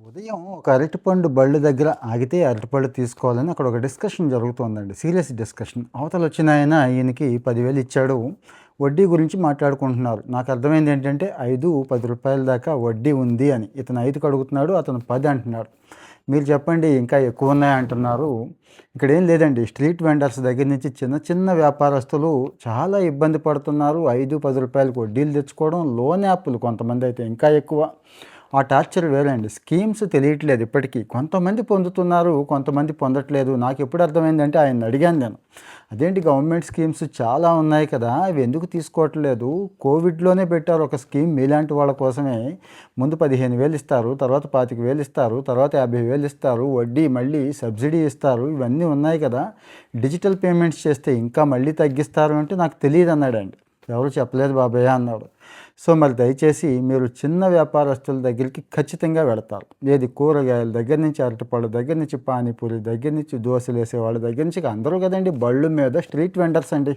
ఉదయం ఒక అరటిపండు బళ్ళు దగ్గర ఆగితే అరటిపళ్ళు తీసుకోవాలని అక్కడ ఒక డిస్కషన్ జరుగుతుందండి. Serious discussion. అవతల వచ్చిన ఆయన ఈయనకి పదివేలు ఇచ్చాడు. వడ్డీ గురించి మాట్లాడుకుంటున్నారు. నాకు అర్థమైంది ఏంటంటే ఐదు పది రూపాయల దాకా వడ్డీ ఉంది అని. ఇతను ఐదుకి అడుగుతున్నాడు అతను పది అంటున్నాడు. మీరు చెప్పండి ఇంకా ఎక్కువ ఉన్నాయి అంటున్నారు. ఇక్కడ ఏం లేదండి. స్ట్రీట్ వెండర్స్ దగ్గర నుంచి చిన్న చిన్న వ్యాపారస్తులు చాలా ఇబ్బంది పడుతున్నారు. ఐదు పది రూపాయలకు వడ్డీలు తెచ్చుకోవడం లోన్ యాప్లు కొంతమంది అయితే ఇంకా ఎక్కువ. ఆ టార్చర్ వేరండి. స్కీమ్స్ తెలియట్లేదు ఇప్పటికీ. కొంతమంది పొందుతున్నారు కొంతమంది పొందట్లేదు. నాకు ఎప్పుడు అర్థమైందంటే ఆయన అడిగాను నేను. అదేంటి గవర్నమెంట్ స్కీమ్స్ చాలా ఉన్నాయి కదా అవి ఎందుకు తీసుకోవట్లేదు? కోవిడ్లోనే పెట్టారు ఒక స్కీమ్ మీలాంటి వాళ్ళ కోసమే. ముందు పదిహేను వేలు ఇస్తారు తర్వాత పాతిక వేలు ఇస్తారు తర్వాత యాభై వేలు ఇస్తారు వడ్డీ మళ్ళీ సబ్సిడీ ఇస్తారు. ఇవన్నీ ఉన్నాయి కదా. డిజిటల్ పేమెంట్స్ చేస్తే ఇంకా మళ్ళీ తగ్గిస్తారు అంటే నాకు తెలియదు అన్నాడండి ఎవరు చెప్పలేదు బాబాయ్ అన్నాడు. సో మరి దయచేసి మీరు చిన్న వ్యాపారస్తుల దగ్గరికి ఖచ్చితంగా వెళతారు. ఏది కూరగాయల దగ్గర నుంచి అరటిపళ్ళ దగ్గర నుంచి పానీపూరి దగ్గర నుంచి దోశలు వేసే వాళ్ళ దగ్గర నుంచి అందరూ కదండి బళ్ళు మీద స్ట్రీట్ వెండర్స్ అండి.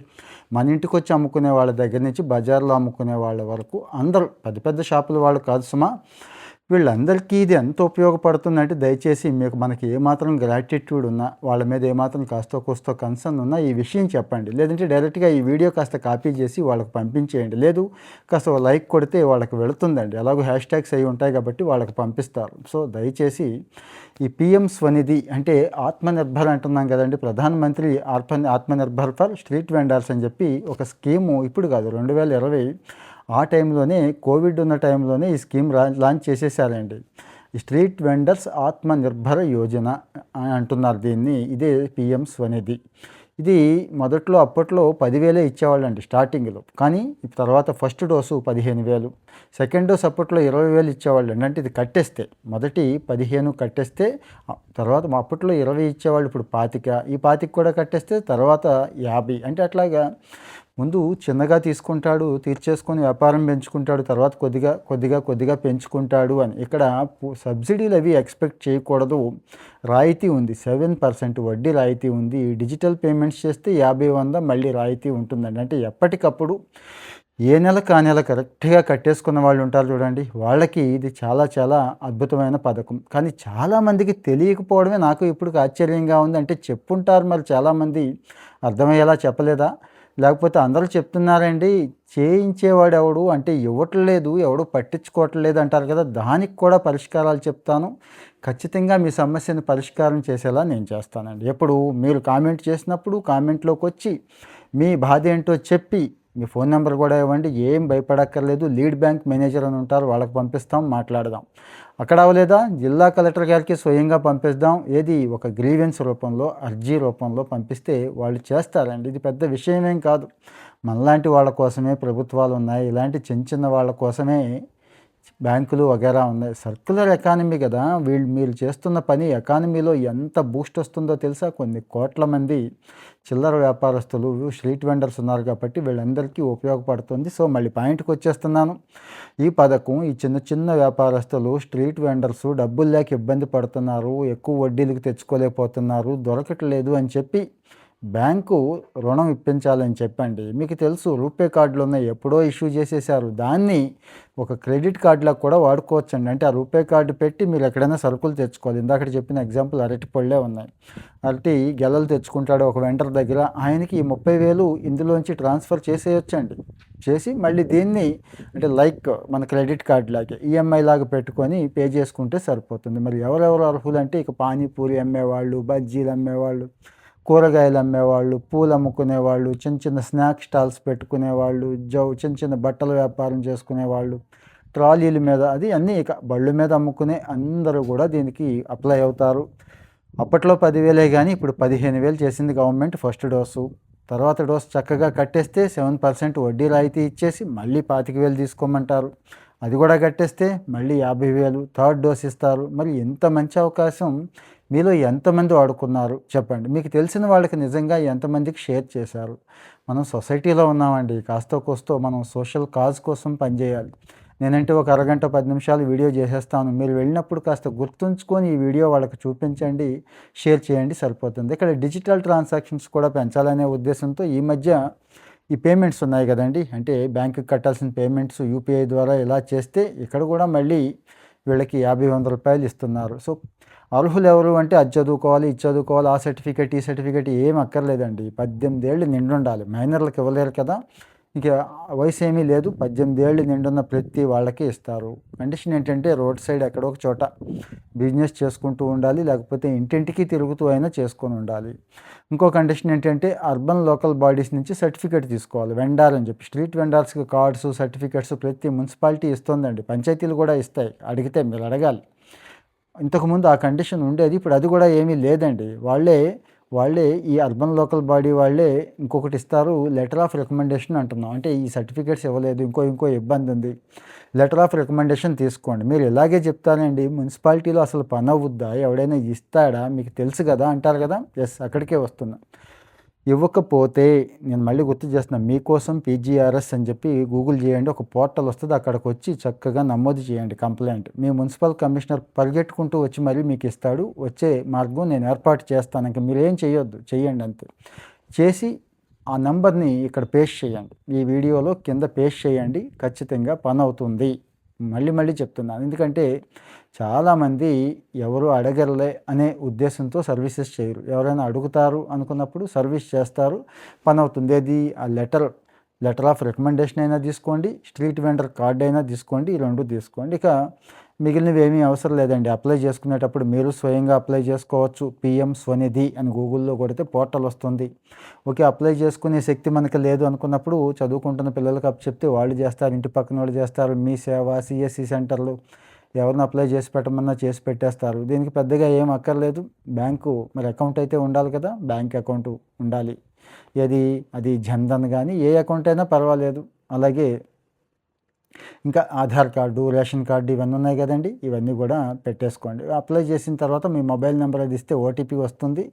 మన ఇంటికి వచ్చి అమ్ముకునే వాళ్ళ దగ్గర నుంచి బజార్లో అమ్ముకునే వాళ్ళ వరకు అందరూ పెద్ద పెద్ద షాపుల వాళ్ళు కాదు సుమా. వీళ్ళందరికీ ఇది ఎంత ఉపయోగపడుతుందంటే దయచేసి మీకు మనకి ఏమాత్రం గ్రాటిట్యూడ్ ఉన్నా వాళ్ళ మీద ఏమాత్రం కాస్తో కూస్తో కన్సర్న్ ఉన్నా ఈ విషయం చెప్పండి. లేదంటే డైరెక్ట్గా ఈ వీడియో కాస్త కాపీ చేసి వాళ్ళకి పంపించేయండి. లేదు కాస్త లైక్ కొడితే వాళ్ళకి వెళుతుందండి. ఎలాగో హ్యాష్ ట్యాగ్స్ అయి ఉంటాయి కాబట్టి వాళ్ళకి పంపిస్తారు. సో దయచేసి ఈ పిఎం స్వనిధి అంటే ఆత్మనిర్భర్ అంటున్నాం కదండి. ప్రధానమంత్రి ఆత్మ ఆత్మనిర్భర్ ఫర్ స్ట్రీట్ వెండర్స్ అని చెప్పి ఒక స్కీము ఇప్పుడు కాదు రెండు వేల ఇరవై ఆ టైంలోనే కోవిడ్ ఉన్న టైంలోనే ఈ స్కీమ్ లాంచ్ చేసేసారండి స్ట్రీట్ వెండర్స్ ఆత్మనిర్భర యోజన అని అంటున్నారు దీన్ని. ఇదే పిఎం స్వనిధి. ఇది మొదట్లో అప్పట్లో పదివేలే ఇచ్చేవాళ్ళండి స్టార్టింగ్లో. కానీ తర్వాత ఫస్ట్ డోసు పదిహేను వేలు. సెకండ్ డోస్ అప్పట్లో ఇరవై వేలు ఇచ్చేవాళ్ళు అంటే ఇది కట్టేస్తే. మొదటి పదిహేను కట్టేస్తే తర్వాత అప్పట్లో ఇరవై ఇచ్చేవాళ్ళు ఇప్పుడు పాతిక. ఈ పాతిక కూడా కట్టేస్తే తర్వాత యాభై. అంటే అట్లాగా ముందు చిన్నగా తీసుకుంటాడు తీర్చేసుకొని వ్యాపారం పెంచుకుంటాడు తర్వాత కొద్దిగా కొద్దిగా కొద్దిగా పెంచుకుంటాడు అని. ఇక్కడ సబ్సిడీలు అవి ఎక్స్పెక్ట్ చేయకూడదు. రాయితీ ఉంది సెవెన్ పర్సెంట్ వడ్డీ రాయితీ ఉంది. డిజిటల్ పేమెంట్స్ చేస్తే యాభై వంద మళ్ళీ రాయితీ ఉంటుందండి. అంటే ఎప్పటికప్పుడు ఏ నెల కా నెల కరెక్ట్గా కట్టేసుకున్న వాళ్ళు ఉంటారు చూడండి. వాళ్ళకి ఇది చాలా చాలా అద్భుతమైన పథకం. కానీ చాలామందికి తెలియకపోవడమే నాకు ఇప్పుడు ఆశ్చర్యంగా ఉంది. అంటే చెప్పుంటారు మరి చాలామంది. అర్థమయ్యేలా చెప్పలేదా? లేకపోతే అందరూ చెప్తున్నారండి చేయించేవాడు ఎవడు అంటే ఇవ్వట్లేదు ఎవడు పట్టించుకోవట్లేదు అంటారు కదా దానికి కూడా పరిష్కారాలు చెప్తాను. ఖచ్చితంగా మీ సమస్యను పరిష్కారం చేసేలా నేను చేస్తానండి. ఎప్పుడు మీరు కామెంట్ చేసినప్పుడు కామెంట్లోకి వచ్చి మీ బాధ ఏంటో చెప్పి మీ ఫోన్ నెంబర్ కూడా ఇవ్వండి. ఏం భయపడక్కర్లేదు. లీడ్ బ్యాంక్ మేనేజర్ అని ఉంటారు. వాళ్ళకి పంపిస్తాం మాట్లాడదాం. అక్కడ అవ్వలేదా? జిల్లా కలెక్టర్ గారికి స్వయంగా పంపిస్తాం ఏది? ఒక గ్రీవెన్స్ రూపంలో అర్జీ రూపంలో పంపిస్తే వాళ్ళు చేస్తారండి. ఇది పెద్ద విషయమేం కాదు. మనలాంటి వాళ్ళ కోసమే ప్రభుత్వాలు ఉన్నాయి. ఇలాంటి చిన్న చిన్న వాళ్ళ కోసమే బ్యాంకులు వగేరా ఉన్నాయి. సర్క్యులర్ ఎకానమీ కదా. వీళ్ళు మీరు చేస్తున్న పని ఎకానమీలో ఎంత బూస్ట్ వస్తుందో తెలుసా? కొన్ని కోట్ల మంది చిల్లర వ్యాపారస్తులు స్ట్రీట్ వెండర్స్ ఉన్నారు కాబట్టి వీళ్ళందరికీ ఉపయోగపడుతుంది. సో మళ్ళీ పాయింట్కి వచ్చేస్తున్నాను. ఈ పథకం ఈ చిన్న చిన్న వ్యాపారస్తులు స్ట్రీట్ వెండర్స్ డబ్బులు లేక ఇబ్బంది పడుతున్నారు ఎక్కువ వడ్డీలకు తెచ్చుకోలేకపోతున్నారు దొరకట్లేదు అని చెప్పి బ్యాంకు రుణం ఇప్పించాలని చెప్పండి. మీకు తెలుసు రూపే కార్డులు ఉన్నాయి ఎప్పుడో ఇష్యూ చేసేసారు దాన్ని ఒక క్రెడిట్ కార్డులకు కూడా వాడుకోవచ్చండి. అంటే ఆ రూపే కార్డు పెట్టి మీరు ఎక్కడైనా సరుకులు తెచ్చుకోవాలి. ఇందాక చెప్పిన ఎగ్జాంపుల్ అరటి పళ్ళే ఉన్నాయి. అరటి గెలలు తెచ్చుకుంటాడు ఒక వెంటర్ దగ్గర. ఆయనకి ఈ ముప్పై వేలు ఇందులోంచి ట్రాన్స్ఫర్ చేసేయొచ్చండి. చేసి మళ్ళీ దీన్ని అంటే లైక్ మన క్రెడిట్ కార్డులాగే ఈఎంఐ లాగా పెట్టుకొని పే చేసుకుంటే సరిపోతుంది. మరి ఎవరెవరు అర్హులు అంటే ఇక పానీపూరి అమ్మేవాళ్ళు బజ్జీలు అమ్మేవాళ్ళు. కూరగాయలు అమ్మేవాళ్ళు పూలు అమ్ముకునేవాళ్ళు చిన్న చిన్న స్నాక్ స్టాల్స్ పెట్టుకునేవాళ్ళు జౌ చిన్న చిన్న బట్టల వ్యాపారం చేసుకునేవాళ్ళు. ట్రాలీల మీద అది అన్నీ ఇక బళ్ళు మీద అమ్ముకునే అందరూ కూడా దీనికి అప్లై అవుతారు. అప్పట్లో పదివేలే కానీ ఇప్పుడు పదిహేను వేలు చేసింది గవర్నమెంట్ ఫస్ట్ డోసు. తర్వాత డోసు చక్కగా కట్టేస్తే సెవెన్ పర్సెంట్ వడ్డీ రాయితీ ఇచ్చేసి మళ్ళీ పాతిక వేలు తీసుకోమంటారు. అది కూడా కట్టేస్తే మళ్ళీ యాభై వేలు థర్డ్ డోస్ ఇస్తారు. మరి ఎంత మంచి అవకాశం? మీలో ఎంతమంది వాడుకున్నారు? చెప్పండి. మీకు తెలిసిన వాళ్ళకి నిజంగా ఎంతమందికి షేర్ చేశారు? మనం సొసైటీలో ఉన్నామండి. కాస్త కోస్తో మనం సోషల్ కాజ్ కోసం పనిచేయాలి. నేనంటే ఒక అరగంట పది నిమిషాలు వీడియో చేసేస్తాను. మీరు వెళ్ళినప్పుడు కాస్త గుర్తుంచుకొని ఈ వీడియో వాళ్ళకి చూపించండి. షేర్ చేయండి సరిపోతుంది. ఇక్కడ డిజిటల్ ట్రాన్సాక్షన్స్ కూడా పెంచాలనే ఉద్దేశంతో ఈ మధ్య ఈ పేమెంట్స్ ఉన్నాయి కదండి. అంటే బ్యాంకుకి కట్టాల్సిన పేమెంట్స్ యూపీఐ ద్వారా ఇలా చేస్తే ఇక్కడ కూడా మళ్ళీ వీళ్ళకి యాభై వంద రూపాయలు ఇస్తున్నారు. సో అర్హులు ఎవరు అంటే అది చదువుకోవాలి ఇది చదువుకోవాలి ఆ సర్టిఫికేట్ ఈ సర్టిఫికేట్ ఏం అక్కర్లేదండి. పద్దెనిమిది ఏళ్ళు నిండుండాలి. మైనర్లకు ఇవ్వలేరు కదా. ఇక వయసు ఏమీ లేదు. పద్దెనిమిది ఏళ్ళు నిండున్న ప్రతి వాళ్ళకి ఇస్తారు. కండిషన్ ఏంటంటే రోడ్ సైడ్ ఎక్కడో ఒక చోట బిజినెస్ చేసుకుంటూ ఉండాలి లేకపోతే ఇంటింటికి తిరుగుతూ అయినా చేసుకొని ఉండాలి. ఇంకో కండిషన్ ఏంటంటే అర్బన్ లోకల్ బాడీస్ నుంచి సర్టిఫికేట్ తీసుకోవాలి వెండార్ అని చెప్పి. స్ట్రీట్ వెండార్స్కి కార్డ్స్ సర్టిఫికేట్స్ ప్రతి మున్సిపాలిటీ ఇస్తుందండి. పంచాయతీలు కూడా ఇస్తాయి. అడిగితే మీరు అడగాలి. ఇంతకుముందు ఆ కండిషన్ ఉండేది ఇప్పుడు అది కూడా ఏమీ లేదండి. వాళ్ళే వాళ్ళే ఈ అర్బన్ లోకల్ బాడీ వాళ్ళే ఇంకొకటి ఇస్తారు లెటర్ ఆఫ్ రికమెండేషన్ అంటున్నాం. అంటే ఈ సర్టిఫికేట్స్ ఇవ్వలేదు ఇంకో ఇంకో ఇబ్బంది ఉంది. లెటర్ ఆఫ్ రికమెండేషన్ తీసుకోండి. మీరు ఇలాగే చెప్తానండి మున్సిపాలిటీలో అసలు పని అవుద్దా ఎవడైనా ఇస్తాడా? మీకు తెలుసు కదా? అంటారు కదా? ఎస్ అక్కడికే వస్తున్నా. ఇవ్వకపోతే నేను మళ్ళీ గుర్తు చేస్తున్నాను మీకోసం పీజీఆర్ఎస్ అని చెప్పి గూగుల్ చేయండి ఒక పోర్టల్ వస్తుంది అక్కడికి వచ్చి చక్కగా నమోదు చేయండి కంప్లైంట్. మీ మున్సిపల్ కమిషనర్ పరిగెట్టుకుంటూ వచ్చి మరీ మీకు ఇస్తాడు వచ్చే మార్గం నేను ఏర్పాటు చేస్తాను ఇంకా మీరు ఏం చేయొద్దు చేయండి అంతే. చేసి ఆ నెంబర్ని ఇక్కడ పేస్ట్ చేయండి ఈ వీడియోలో కింద పేస్ట్ చేయండి ఖచ్చితంగా పని అవుతుంది. మళ్ళీ మళ్ళీ చెప్తున్నాను ఎందుకంటే చాలామంది ఎవరు అడగరలే అనే ఉద్దేశంతో సర్వీసెస్ చేయరు. ఎవరైనా అడుగుతారు అనుకున్నప్పుడు సర్వీస్ చేస్తారు. పని అవుతుంది అది ఆ లెటర్. లెటర్ ఆఫ్ రికమెండేషన్ అయినా తీసుకోండి. స్ట్రీట్ వెండర్ కార్డ్ అయినా తీసుకోండి. ఈ రెండు తీసుకోండి. ఇక మిగిలినవి ఏమీ అవసరం లేదండి. అప్లై చేసుకునేటప్పుడు మీరు స్వయంగా అప్లై చేసుకోవచ్చు. పిఎం స్వనిధి అని గూగుల్లో కొడితే పోర్టల్ వస్తుంది. ఓకే అప్లై చేసుకునే శక్తి మనకి లేదు అనుకున్నప్పుడు చదువుకుంటున్న పిల్లలకు అప్ చెప్తే వాళ్ళు చేస్తారు. ఇంటి పక్కన వాళ్ళు చేస్తారు. మీ సేవ సిఎస్సి సెంటర్లు ఎవరిని అప్లై చేసి పెట్టమన్నా చేసి పెట్టేస్తారు. దీనికి పెద్దగా ఏం అక్కర్లేదు. బ్యాంకు మరి అకౌంట్ అయితే ఉండాలి కదా. బ్యాంక్ అకౌంట్ ఉండాలి. ఏది? అది జన్ధన్ కానీ ఏ అకౌంట్ అయినా పర్వాలేదు. అలాగే ఇంకా ఆధార్ కార్డు రేషన్ కార్డు ఇవన్నీ ఉన్నాయి కదండి. ఇవన్నీ కూడా పెట్టేసుకోండి. అప్లై చేసిన తర్వాత మీ మొబైల్ నెంబర్ అది ఇస్తే ఓటీపీ వస్తుంది.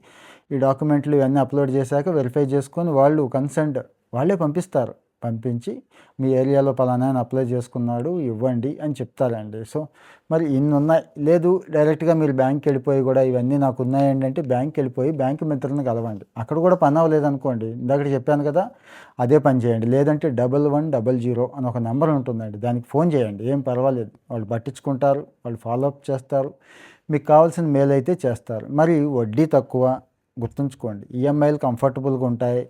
ఈ డాక్యుమెంట్లు ఇవన్నీ అప్లోడ్ చేశాక వెరిఫై చేసుకొని వాళ్ళు కన్సెంట్ వాళ్ళే పంపిస్తారు. పంపించి మీ ఏరియాలో పలానా అప్లై చేసుకున్నాడు ఇవ్వండి అని చెప్తారండి. సో మరి ఇన్ని ఉన్నాయి లేదు డైరెక్ట్గా మీరు బ్యాంక్కి వెళ్ళిపోయి కూడా ఇవన్నీ నాకు ఉన్నాయండి అంటే బ్యాంక్కి వెళ్ళిపోయి బ్యాంక్ మిత్రులను కలవండి. అక్కడ కూడా పని అవ్వలేదు అనుకోండి. ఇందాక చెప్పాను కదా అదే పని చేయండి. లేదంటే డబల్ వన్ డబల్ జీరో అని ఒక నెంబర్ ఉంటుందండి. దానికి ఫోన్ చేయండి. ఏం పర్వాలేదు. వాళ్ళు పట్టించుకుంటారు వాళ్ళు ఫాలోఅప్ చేస్తారు. మీకు కావాల్సిన మేలు అయితే చేస్తారు. మరి వడ్డీ తక్కువ గుర్తుంచుకోండి. ఈఎంఐలు కంఫర్టబుల్గా ఉంటాయి.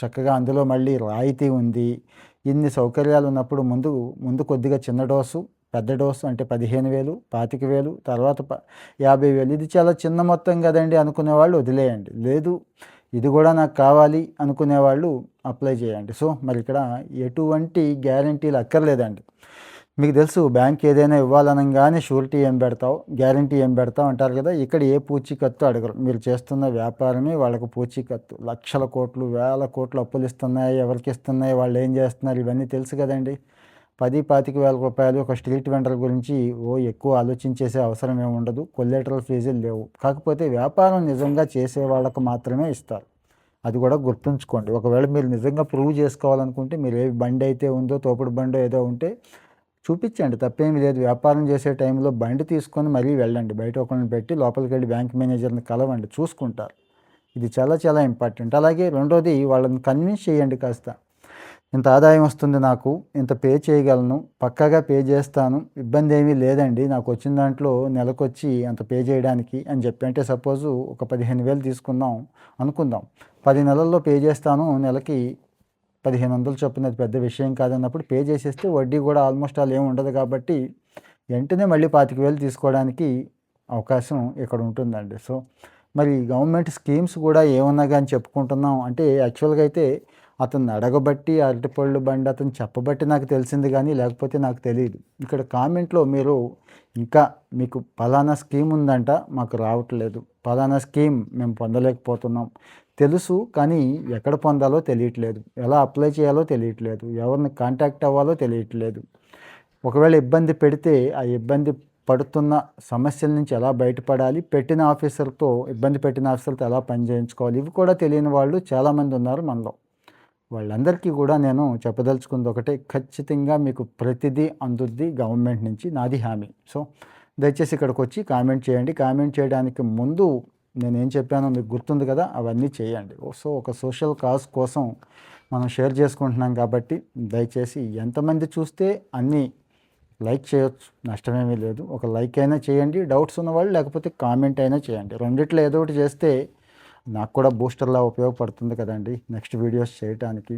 చక్కగా అందులో మళ్ళీ రాయితీ ఉంది. ఇన్ని సౌకర్యాలు ఉన్నప్పుడు ముందు ముందు కొద్దిగా చిన్న డోసు పెద్ద డోసు అంటే పదిహేను వేలు పాతిక వేలు తర్వాత ప యాభై వేలు. ఇది చాలా చిన్న మొత్తం కదండి అనుకునేవాళ్ళు వదిలేయండి. లేదు ఇది కూడా నాకు కావాలి అనుకునేవాళ్ళు అప్లై చేయండి. సో మరి ఇక్కడ ఎటువంటి గ్యారంటీలు అక్కర్లేదండి. మీకు తెలుసు బ్యాంక్ ఏదైనా ఇవ్వాలనగానే షూరిటీ ఏం పెడతావు గ్యారంటీ ఏం పెడతావు అంటారు కదా ఇక్కడ ఏ పూచీకత్తు అడగరు. మీరు చేస్తున్న వ్యాపారమే వాళ్ళకు పూచీకత్తు. లక్షల కోట్లు వేల కోట్లు అప్పులు ఇస్తున్నాయి ఎవరికి ఇస్తున్నాయి వాళ్ళు ఏం చేస్తున్నారు ఇవన్నీ తెలుసు కదండి. పది పాతిక వేల రూపాయలు ఒక స్ట్రీట్ వెండర్ గురించి ఓ ఎక్కువ ఆలోచించేసే అవసరం ఏమి ఉండదు. కొల్లెటరల్ ఫీజులు లేవు. కాకపోతే వ్యాపారం నిజంగా చేసే వాళ్ళకు మాత్రమే ఇస్తారు. అది కూడా గుర్తుంచుకోండి. ఒకవేళ మీరు నిజంగా ప్రూవ్ చేసుకోవాలనుకుంటే మీరు ఏ బండి అయితే ఉందో తోపుడు బండి ఏదో ఉంటే చూపించండి తప్పేమీ లేదు. వ్యాపారం చేసే టైంలో బండి తీసుకొని మరీ వెళ్ళండి. బయట ఒకరిని పెట్టి లోపలికి వెళ్ళి బ్యాంక్ మేనేజర్ని కలవండి చూసుకుంటారు. ఇది చాలా చాలా ఇంపార్టెంట్. అలాగే రెండోది వాళ్ళని కన్విన్స్ చేయండి కాస్త. ఇంత ఆదాయం వస్తుంది నాకు ఇంత పే చేయగలను పక్కాగా పే చేస్తాను ఇబ్బంది ఏమీ లేదండి. నాకు వచ్చిన దాంట్లో నెలకొచ్చి అంత పే చేయడానికి అని చెప్పి అంటే సపోజు ఒక పదిహేను వేలు తీసుకుందాం అనుకుందాం. పది నెలల్లో పే చేస్తాను నెలకి పదిహేను వందలు చొప్పున అది పెద్ద విషయం కాదన్నప్పుడు పే చేసేస్తే వడ్డీ కూడా ఆల్మోస్ట్ ఆల్ ఏమి ఉండదు కాబట్టి వెంటనే మళ్ళీ పాతిక వేలు తీసుకోవడానికి అవకాశం ఇక్కడ ఉంటుందండి. సో మరి గవర్నమెంట్ స్కీమ్స్ కూడా ఏమన్నా కానీ చెప్పుకుంటున్నాం. అంటే యాక్చువల్గా అయితే అతను అడగబట్టి అరటిపళ్ళు బండి అతను చెప్పబట్టి నాకు తెలిసింది కానీ లేకపోతే నాకు తెలియదు. ఇక్కడ కామెంట్లో మీరు ఇంకా మీకు పలానా స్కీమ్ ఉందంట మాకు రావట్లేదు. పలానా స్కీమ్ మేము పొందలేకపోతున్నాం. తెలుసు కానీ ఎక్కడ పొందాలో తెలియట్లేదు. ఎలా అప్లై చేయాలో తెలియట్లేదు. ఎవరిని కాంటాక్ట్ అవ్వాలో తెలియట్లేదు. ఒకవేళ ఇబ్బంది పెడితే ఆ ఇబ్బంది పడుతున్న సమస్యల నుంచి ఎలా బయటపడాలి? పెట్టిన ఆఫీసర్తో ఇబ్బంది పెట్టిన ఆఫీసర్తో ఎలా పనిచేయించుకోవాలి ఇవి కూడా తెలియని వాళ్ళు చాలామంది ఉన్నారు మనలో. వాళ్ళందరికీ కూడా నేను చెప్పదలుచుకుంది ఒకటే ఖచ్చితంగా మీకు ప్రతిదీ అందుద్ది గవర్నమెంట్ నుంచి నాది హామీ. సో దయచేసి ఇక్కడికి వచ్చి కామెంట్ చేయండి. కామెంట్ చేయడానికి ముందు నేను ఏం చెప్పానో మీకు గుర్తుంది కదా అవన్నీ చేయండి. సో ఒక సోషల్ కాజ్ కోసం మనం షేర్ చేసుకుంటున్నాం కాబట్టి దయచేసి ఎంతమంది చూస్తే అన్నీ లైక్ చేయొచ్చు నష్టమేమీ లేదు. ఒక లైక్ అయినా చేయండి డౌట్స్ ఉన్నవాళ్ళు లేకపోతే కామెంట్ అయినా చేయండి. రెండిట్లో ఏదో ఒకటి చేస్తే నాకు కూడా బూస్టర్లా ఉపయోగపడుతుంది కదండి నెక్స్ట్ వీడియోస్ చేయటానికి.